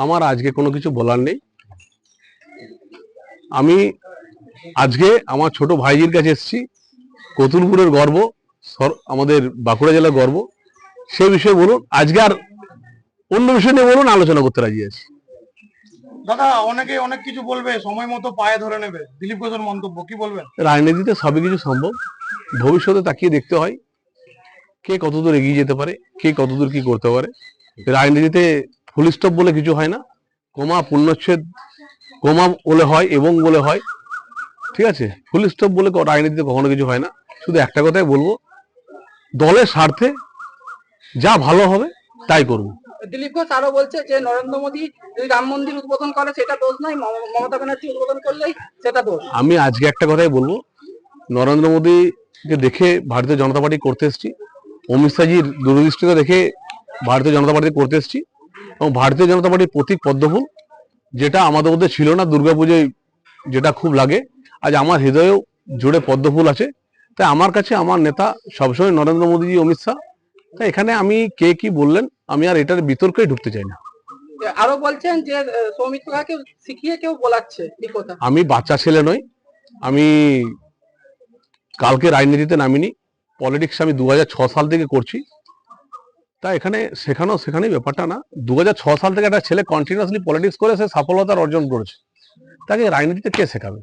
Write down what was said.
আমার আজকে কোনো কিছু বলার নেই। আমি আজকে আমার ছোট ভাইজির কাছে এসেছি। কতুলপুরের গর্ব সর- আমাদের বাঁকুড়া জেলার গর্ব। সে বিষয়ে বলুন আজকে আর অন্য বিষয় নিয়ে বলুন আলোচনা করতে রাজি আছি। দাদা অনেকে অনেক কিছু বলবে সময় মতো পায়ে ধরে নেবে। দিলীপ ঘোষের মন্তব্য কি বলবেন? রাজনীতিতে সবই কিছু সম্ভব। ভবিষ্যতে তাকিয়ে দেখতে হয় কে কতদূর এগিয়ে যেতে পারে কে কতদূর কি করতে পারে। রাজনীতিতে ফুল স্টপ বলে কিছু হয় না। কমা পূর্ণচ্ছেদ কমা বলে হয় এবং বলে হয়। ঠিক আছে? ফুল স্টপ বলে রাজনীতিতে কখনো কিছু হয় না। শুধু একটা কথাই বলব দলের স্বার্থে যা ভালো হবে তাই করব দিলীপ ঘোষ আরও বলছে যে নরেন্দ্র মোদী যদি রাম মন্দির উদ্বোধন করে সেটা দোষ নয়। মম- মমতা ব্যানার্জি উদ্বোধন করলেই সেটা দোষ। আমি আজকে একটা কথাই বলব। নরেন্দ্র মোদীকে দেখে ভারতীয় জনতা পার্টি করতে এসেছি। অমিত শাহজির দূরদৃষ্টিকে দেখে ভারতীয় জনতা পার্টি করতে এসেছি। এবং ভারতীয় জনতা পার্টির প্রতীক পদ্মফুল যেটা আমাদের মধ্যে ছিল না দুর্গাপুজোয় যেটা খুব লাগে। আজ আমার হৃদয়েও জুড়ে পদ্মফুল আছে। তাই আমার কাছে আমার নেতা সবসময় নরেন্দ্র মোদীজি অমিত শাহ। তাই এখানে আমি কে কি বললেন আমি আর এটার বিতর্কে ঢুকতে চাই না। আরও বলছেন যে সৌমিত্রকে শিখিয়ে কেউ বলাচ্ছে আমি বাচ্চা ছেলে নই। আমি কালকে রাজনীতিতে নামিনি। পলিটিক্স আমি দু সাল থেকে করছি। তা এখানে শেখানো সেখানে ব্যাপারটা না। দু সাল থেকে একটা ছেলে কন্টিনিউসলি পলিটিক্স করে সে সফলতা অর্জন করেছে। তাকে রাজনীতিতে কে শেখাবে?